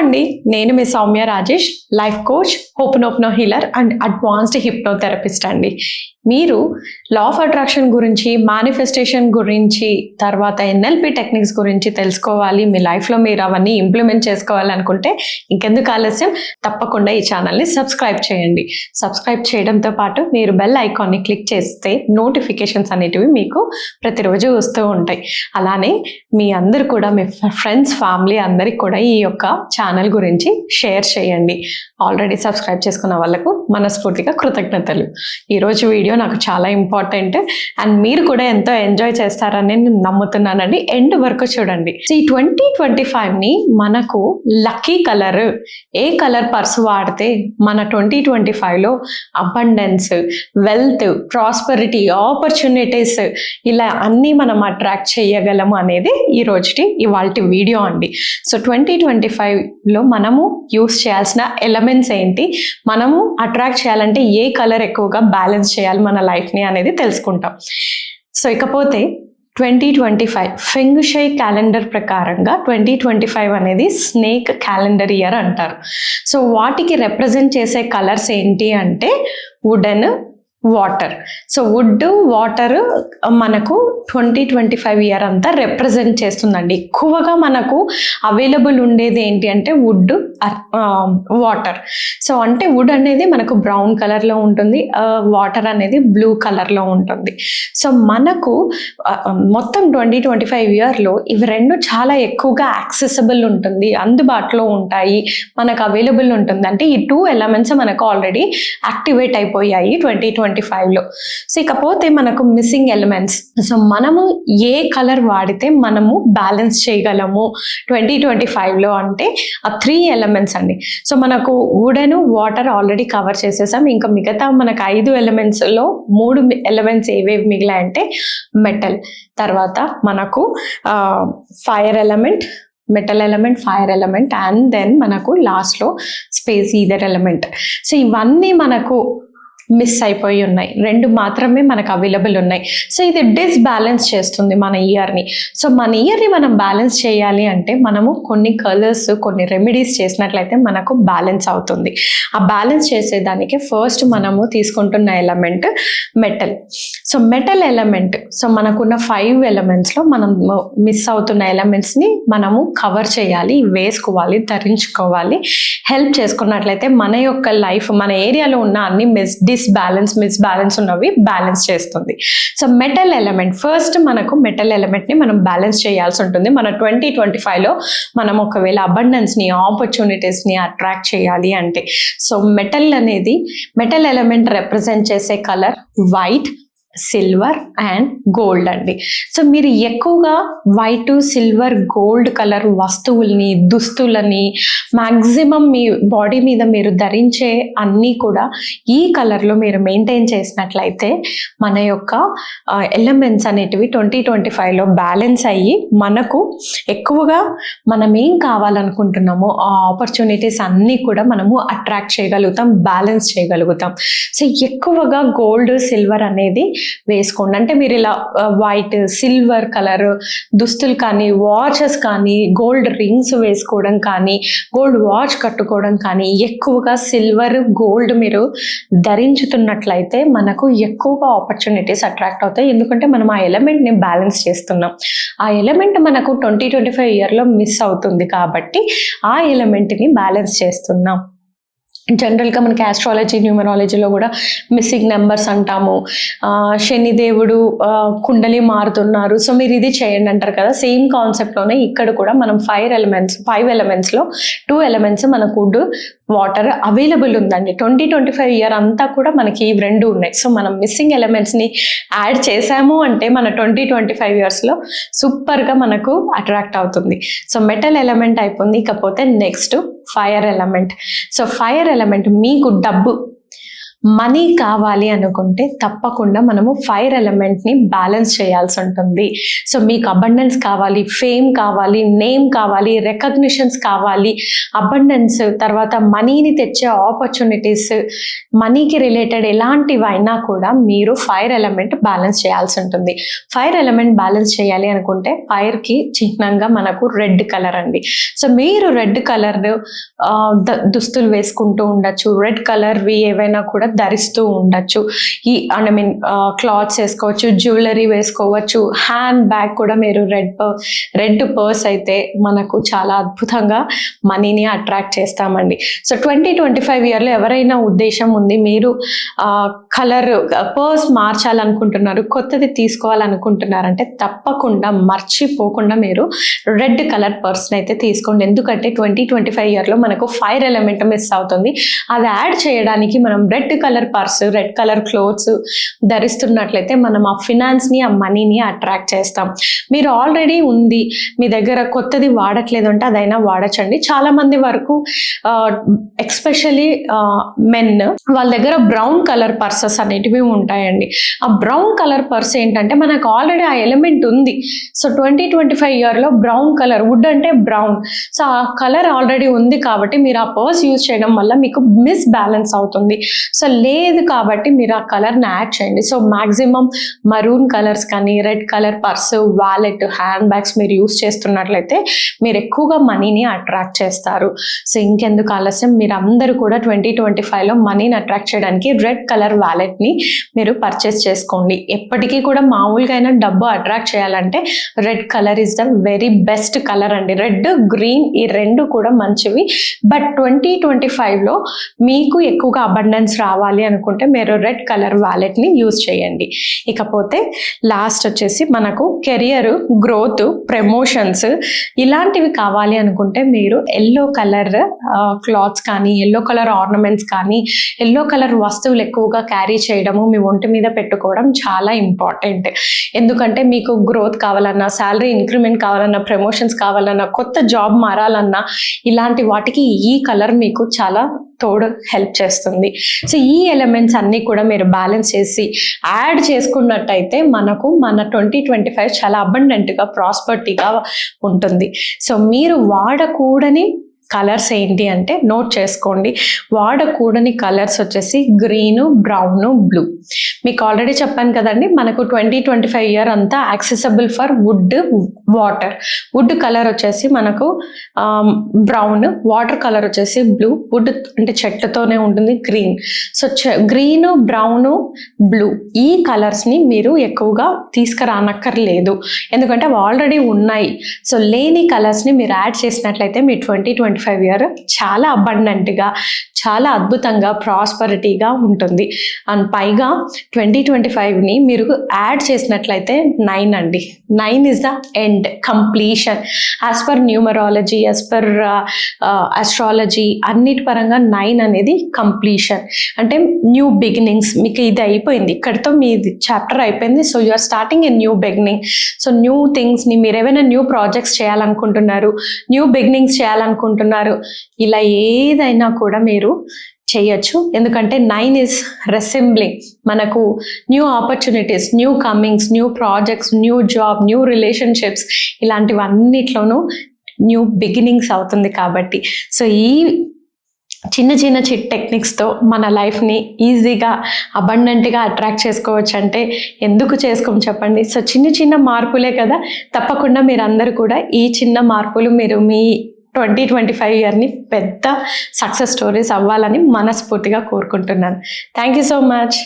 అండి. నేను మీ Soumya Rajesh life coach hypno healer and advanced hypnotherapist అండి. మీరు లా ఆఫ్ అట్రాక్షన్ గురించి మేనిఫెస్టేషన్ గురించి తర్వాత ఎన్ఎల్పి టెక్నిక్స్ గురించి తెలుసుకోవాలి. మీ లైఫ్లో మీరు అవన్నీ ఇంప్లిమెంట్ చేసుకోవాలనుకుంటే ఇంకెందుకు ఆలస్యం? తప్పకుండా ఈ ఛానల్ని సబ్స్క్రైబ్ చేయండి. సబ్స్క్రైబ్ చేయడంతో పాటు మీరు బెల్ ఐకాన్ని క్లిక్ చేస్తే నోటిఫికేషన్స్ అనేటివి మీకు ప్రతిరోజు వస్తూ ఉంటాయి. అలానే మీ అందరు కూడా మీ ఫ్రెండ్స్ ఫ్యామిలీ అందరికి కూడా ఈ యొక్క ఛానల్ గురించి షేర్ చేయండి. ఆల్రెడీ సబ్స్క్రైబ్ చేసుకున్న వాళ్ళకు మనస్ఫూర్తిగా కృతజ్ఞతలు. ఈరోజు వీడియో నాకు చాలా ఇంపార్టెంట్ అండ్ మీరు కూడా ఎంతో ఎంజాయ్ చేస్తారని నేను నమ్ముతున్నానండి. ఎండ్ వరకు చూడండి. ఈ ట్వంటీ ట్వంటీ ఫైవ్ని మనకు లక్కీ కలర్ ఏ కలర్ పర్స్ వాడితే మన ట్వంటీ ట్వంటీ ఫైవ్లో అబండెన్స్ వెల్త్ ప్రాస్పరిటీ ఆపర్చునిటీస్ ఇలా అన్నీ మనం అట్రాక్ట్ చేయగలము అనేది ఈ రోజుటి ఇవాళ వీడియో అండి. సో ట్వంటీ ట్వంటీ ఫైవ్లో మనము యూస్ చేయాల్సిన ఎలమెంట్స్ ఏంటి? మనము అట్రాక్ట్ చేయాలంటే ఏ కలర్ ఎక్కువగా బ్యాలెన్స్ చేయాలి? మన లైఫ్ని అనేది తెలుసుకుంటాం. సో ఇకపోతే twenty twenty five feng shui calendar ప్రకారంగా ట్వంటీ ట్వంటీ ఫైవ్ అనేది స్నేక్ క్యాలెండర్ ఇయర్ అంటారు. సో వాటికి రిప్రజెంట్ చేసే కలర్స్ ఏంటి అంటే wooden water. So wood water మనకు ట్వంటీ ట్వంటీ ఫైవ్ ఇయర్ అంతా రిప్రజెంట్ చేస్తుందండి. ఎక్కువగా మనకు అవైలబుల్ ఉండేది ఏంటి అంటే వుడ్ వాటర్. సో అంటే వుడ్ అనేది మనకు బ్రౌన్ కలర్లో ఉంటుంది వాటర్ అనేది బ్లూ కలర్లో ఉంటుంది. సో మనకు మొత్తం ట్వంటీ ట్వంటీ ఫైవ్ ఇయర్లో ఇవి రెండు చాలా ఎక్కువగా యాక్సెసబుల్ ఉంటుంది అందుబాటులో ఉంటాయి మనకు అవైలబుల్ ఉంటుంది. అంటే ఈ టూ ఎలమెంట్స్ మనకు ఆల్రెడీ యాక్టివేట్ అయిపోయాయి ట్వంటీ ట్వంటీ ట్వంటీ ఫైవ్లో సో ఇకపోతే మనకు మిస్సింగ్ ఎలిమెంట్స్ సో మనము ఏ కలర్ వాడితే మనము బ్యాలెన్స్ చేయగలము ట్వంటీ ట్వంటీ ఫైవ్లో అంటే ఆ త్రీ ఎలిమెంట్స్ అండి. సో మనకు వుడెన్ వాటర్ ఆల్రెడీ కవర్ చేసేసాం. ఇంకా మిగతా మనకు ఐదు ఎలిమెంట్స్లో మూడు ఎలిమెంట్స్ ఏవేవి మిగిలాయంటే మెటల్ తర్వాత మనకు fire element metal element fire element and then మనకు లాస్ట్లో స్పేస్ ఈదర్ ఎలిమెంట్ సో ఇవన్నీ మనకు మిస్ అయిపోయి ఉన్నాయి. రెండు మాత్రమే మనకు అవైలబుల్ ఉన్నాయి. సో ఇది డిస్బ్యాలెన్స్ చేస్తుంది మన ఇయర్ని సో మన ఇయర్ని మనం బ్యాలెన్స్ చేయాలి అంటే మనము కొన్ని కలర్స్ కొన్ని రెమెడీస్ చేసినట్లయితే మనకు బ్యాలెన్స్ అవుతుంది. ఆ బ్యాలెన్స్ చేసేదానికి ఫస్ట్ మనము తీసుకుంటున్న element metal so metal element so మనకున్న ఫైవ్ ఎలమెంట్స్లో మనం మిస్ అవుతున్న ఎలమెంట్స్ని మనము కవర్ చేయాలి వేసుకోవాలి ధరించుకోవాలి. హెల్ప్ చేసుకున్నట్లయితే మన యొక్క లైఫ్ మన ఏరియాలో ఉన్న అన్ని మిస్ డిస్బ్యాలెన్స్ మిస్ బ్యాలెన్స్ ఉన్నవి బ్యాలెన్స్ చేస్తుంది. సో మెటల్ ఎలిమెంట్ ఫస్ట్ మనకు మెటల్ ఎలిమెంట్ని మనం బ్యాలెన్స్ చేయాల్సి ఉంటుంది. మన ట్వంటీ ట్వంటీ ఫైవ్లో మనం ఒకవేళ అబండెన్స్ని ఆపర్చునిటీస్ని అట్రాక్ట్ చేయాలి అంటే. సో మెటల్ అనేది మెటల్ ఎలిమెంట్ రిప్రజెంట్ చేసే colour white silver and gold అండి. సో మీరు ఎక్కువగా వైట్ సిల్వర్ గోల్డ్ కలర్ వస్తువుల్ని దుస్తులని మ్యాక్సిమం మీ బాడీ మీద మీరు ధరించే అన్నీ కూడా ఈ కలర్లో మీరు మెయింటైన్ చేసినట్లయితే మన యొక్క ఎలిమెంట్స్ అనేటివి ట్వంటీ ట్వంటీ ఫైవ్లో బ్యాలెన్స్ అయ్యి మనకు ఎక్కువగా మనం ఏం కావాలనుకుంటున్నామో ఆ ఆపర్చునిటీస్ అన్నీ కూడా మనము అట్రాక్ట్ చేయగలుగుతాం బ్యాలెన్స్ చేయగలుగుతాం. సో ఎక్కువగా గోల్డ్ సిల్వర్ అనేది వేసుకోండి. అంటే మీరు ఇలా వైట్ సిల్వర్ కలర్ దుస్తులు కానీ వాచెస్ కానీ గోల్డ్ రింగ్స్ వేసుకోవడం కానీ గోల్డ్ వాచ్ కట్టుకోవడం కానీ ఎక్కువగా సిల్వర్ గోల్డ్ మీరు ధరించుతున్నట్లయితే మనకు ఎక్కువగా ఆపర్చునిటీస్ అట్రాక్ట్ అవుతాయి. ఎందుకంటే మనం ఆ ఎలిమెంట్ని బ్యాలెన్స్ చేస్తున్నాం. ఆ ఎలిమెంట్ మనకు ట్వంటీ ట్వంటీ ఫైవ్ ఇయర్లో మిస్ అవుతుంది కాబట్టి ఆ ఎలిమెంట్ని బ్యాలెన్స్ చేస్తున్నాం. జనరల్గా మనకి ఆస్ట్రాలజీ న్యూమరాలజీలో కూడా మిస్సింగ్ నెంబర్స్ అంటాము. శనిదేవుడు కుండలి మారుతున్నారు. సో మీరు ఇది చేయండి అంటారు కదా. సేమ్ కాన్సెప్ట్లోనే ఇక్కడ కూడా మనం ఫైవ్ ఎలిమెంట్స్ ఫైవ్ ఎలిమెంట్స్లో టూ ఎలిమెంట్స్ మనకు వుడ్ వాటర్ అవైలబుల్ ఉందండి. ట్వంటీ ట్వంటీ ఫైవ్ ఇయర్ అంతా కూడా మనకి ఇవి రెండు ఉన్నాయి. సో మనం మిస్సింగ్ ఎలిమెంట్స్ని యాడ్ చేసాము అంటే మన ట్వంటీ ట్వంటీ ఫైవ్ ఇయర్స్లో సూపర్గా మనకు అట్రాక్ట్ అవుతుంది. సో మెటల్ ఎలిమెంట్ అయిపోయింది. ఇకపోతే next fire element so fire element మీకు డబ్బు మనీ కావాలి అనుకుంటే తప్పకుండా మనము ఫైర్ ఎలిమెంట్ని బ్యాలెన్స్ చేయాల్సి ఉంటుంది. సో మీకు అబండెన్స్ కావాలి ఫేమ్ కావాలి నేమ్ కావాలి రికగ్నిషన్స్ కావాలి అబండెన్స్ తర్వాత మనీని తెచ్చే ఆపర్చునిటీస్ మనీకి రిలేటెడ్ ఎలాంటివైనా కూడా మీరు ఫైర్ ఎలిమెంట్ బ్యాలెన్స్ చేయాల్సి ఉంటుంది. ఫైర్ ఎలిమెంట్ బ్యాలెన్స్ చేయాలి అనుకుంటే ఫైర్కి చిహ్నంగా మనకు రెడ్ కలర్ అండి. సో మీరు రెడ్ కలర్ దుస్తులు వేసుకుంటూ ఉండొచ్చు. రెడ్ కలర్వి ఏవైనా కూడా ధరిస్తూ ఉండొచ్చు. ఈ ఐ మీన్ క్లాత్స్ వేసుకోవచ్చు జ్యువెలరీ వేసుకోవచ్చు. హ్యాండ్ బ్యాగ్ కూడా మీరు రెడ్ రెడ్ పర్స్ అయితే మనకు చాలా అద్భుతంగా మనీని అట్రాక్ట్ చేస్తామండి. సో ట్వంటీ ట్వంటీ ఫైవ్ ఇయర్లో ఎవరైనా ఉద్దేశం ఉంది మీరు కలర్ పర్స్ మార్చాలనుకుంటున్నారు కొత్తది తీసుకోవాలనుకుంటున్నారంటే తప్పకుండా మర్చిపోకుండా మీరు రెడ్ కలర్ పర్స్ని అయితే తీసుకోండి. ఎందుకంటే ట్వంటీ ట్వంటీ ఫైవ్ ఇయర్లో మనకు ఫైర్ ఎలిమెంట్ మిస్ అవుతుంది. అది యాడ్ చేయడానికి మనం red colour purse red colour clothes ధరిస్తున్నట్లయితే మనం ఆ ఫినాన్స్ని ఆ మనీని అట్రాక్ట్ చేస్తాం. మీరు ఆల్రెడీ ఉంది. మీ దగ్గర కొత్తది వాడట్లేదు అంటే అదైనా వాడచ్చండి. చాలా మంది వరకు ఎక్స్పెషలీ మెన్ వాళ్ళ దగ్గర బ్రౌన్ కలర్ పర్సెస్ అనేటివి ఉంటాయండి. ఆ బ్రౌన్ కలర్ పర్స్ ఏంటంటే మనకు ఆల్రెడీ ఆ ఎలిమెంట్ ఉంది. సో ట్వంటీ ట్వంటీ ఫైవ్ ఇయర్లో బ్రౌన్ కలర్ వుడ్ అంటే బ్రౌన్. సో ఆ కలర్ ఆల్రెడీ ఉంది కాబట్టి మీరు ఆ పర్స్ యూజ్ చేయడం వల్ల మీకు మిస్ బ్యాలెన్స్ అవుతుంది. సో లేదు కాబట్టి మీరు ఆ కలర్ని యాడ్ చేయండి. సో మాక్సిమం మరూన్ కలర్స్ కానీ red colour purse wallet hand bags మీరు యూస్ చేస్తున్నట్లయితే మీరు ఎక్కువగా మనీని అట్రాక్ట్ చేస్తారు. సో ఇంకెందుకు ఆలస్యం? మీరు అందరూ కూడా ట్వంటీ ట్వంటీ ఫైవ్లో మనీని అట్రాక్ట్ చేయడానికి రెడ్ కలర్ వ్యాలెట్ని మీరు పర్చేస్ చేసుకోండి. ఎప్పటికీ కూడా మామూలుగా అయినా డబ్బు అట్రాక్ట్ చేయాలంటే red colour is the very best colour అండి. రెడ్ గ్రీన్ ఈ రెండు కూడా మంచివి. బట్ ట్వంటీ ట్వంటీ ఫైవ్లో మీకు ఎక్కువగా అబండెన్స్ రావాలి. కావాలి అనుకుంటే మీరు రెడ్ కలర్ వ్యాలెట్ని యూజ్ చేయండి. ఇకపోతే లాస్ట్ వచ్చేసి మనకు కెరియర్ గ్రోత్ ప్రమోషన్స్ ఇలాంటివి కావాలి అనుకుంటే మీరు ఎల్లో కలర్ క్లాత్స్ కానీ ఎల్లో కలర్ ఆర్నమెంట్స్ కానీ ఎల్లో కలర్ వస్తువులు ఎక్కువగా క్యారీ చేయడము మీ ఒంటి మీద పెట్టుకోవడం చాలా ఇంపార్టెంట్ ఎందుకంటే మీకు గ్రోత్ కావాలన్నా శాలరీ ఇంక్రిమెంట్ కావాలన్నా ప్రమోషన్స్ కావాలన్నా కొత్త జాబ్ మారాలన్నా ఇలాంటి వాటికి ఈ కలర్ మీకు చాలా తోడు హెల్ప్ చేస్తుంది. సో ఈ ఎలిమెంట్స్ అన్నీ కూడా మీరు బ్యాలెన్స్ చేసి యాడ్ చేసుకున్నట్టయితే మనకు మన ట్వంటీ ట్వంటీ ఫైవ్ చాలా అబండెంట్గా ప్రాస్పర్టీగా ఉంటుంది. సో మీరు వాడకూడని కలర్స్ ఏంటి అంటే నోట్ చేసుకోండి. వాడకూడని కలర్స్ వచ్చేసి గ్రీను బ్రౌను బ్లూ. మీకు ఆల్రెడీ చెప్పాను కదండి మనకు ట్వంటీ ట్వంటీ ఫైవ్ ఇయర్ అంతా accessible for wood water wood colour వచ్చేసి మనకు బ్రౌన్ వాటర్ కలర్ వచ్చేసి బ్లూ. వుడ్ అంటే చెట్లతోనే ఉంటుంది green so green brown blue. ఈ కలర్స్ని మీరు ఎక్కువగా తీసుకురానక్కర్లేదు. ఎందుకంటే అవి ఆల్రెడీ ఉన్నాయి. సో లేని కలర్స్ని మీరు యాడ్ చేసినట్లయితే మీ ట్వంటీ ట్వంటీ ఫైవ్ ఇయర్ చాలా అబండెంట్గా చాలా అద్భుతంగా ప్రాస్పరిటీగా ఉంటుంది. అండ్ పైగా ట్వంటీ ట్వంటీ ఫైవ్ని మీరు యాడ్ చేసినట్లయితే నైన్ అండి. Nine is the end completion as per numerology as per astrology అన్నిటి పరంగా నైన్ అనేది కంప్లీషన్ అంటే న్యూ బిగినింగ్స్ మీకు ఇది అయిపోయింది. ఇక్కడితో మీ చాప్టర్ అయిపోయింది. So you are starting a new beginning so new థింగ్స్ని మీరు ఏమైనా న్యూ ప్రాజెక్ట్స్ చేయాలనుకుంటున్నారు న్యూ బిగినింగ్స్ చేయాలనుకుంటున్నారు ఇలా ఏదైనా కూడా మీరు చేయొచ్చు. ఎందుకంటే నైన్ ఇస్ రెసెంబ్లింగ్. మనకు new opportunities new comings new projects new job new relationships ఇలాంటివన్నిట్లోనూ new beginnings అవుతుంది కాబట్టి. సో ఈ చిన్న చిన్న చిట్ టెక్నిక్స్తో మన లైఫ్ని ఈజీగా అబండెంట్గా అట్రాక్ట్ చేసుకోవచ్చు అంటే ఎందుకు చేసుకోము చెప్పండి? సో చిన్న చిన్న మార్పులే కదా. తప్పకుండా మీరు అందరూ కూడా ఈ చిన్న మార్పులు మీరు మీ ట్వంటీ ట్వంటీ ఫైవ్ ఇయర్ని పెద్ద సక్సెస్ స్టోరీస్ అవ్వాలని మనస్ఫూర్తిగా కోరుకుంటున్నాను. Thank you so much.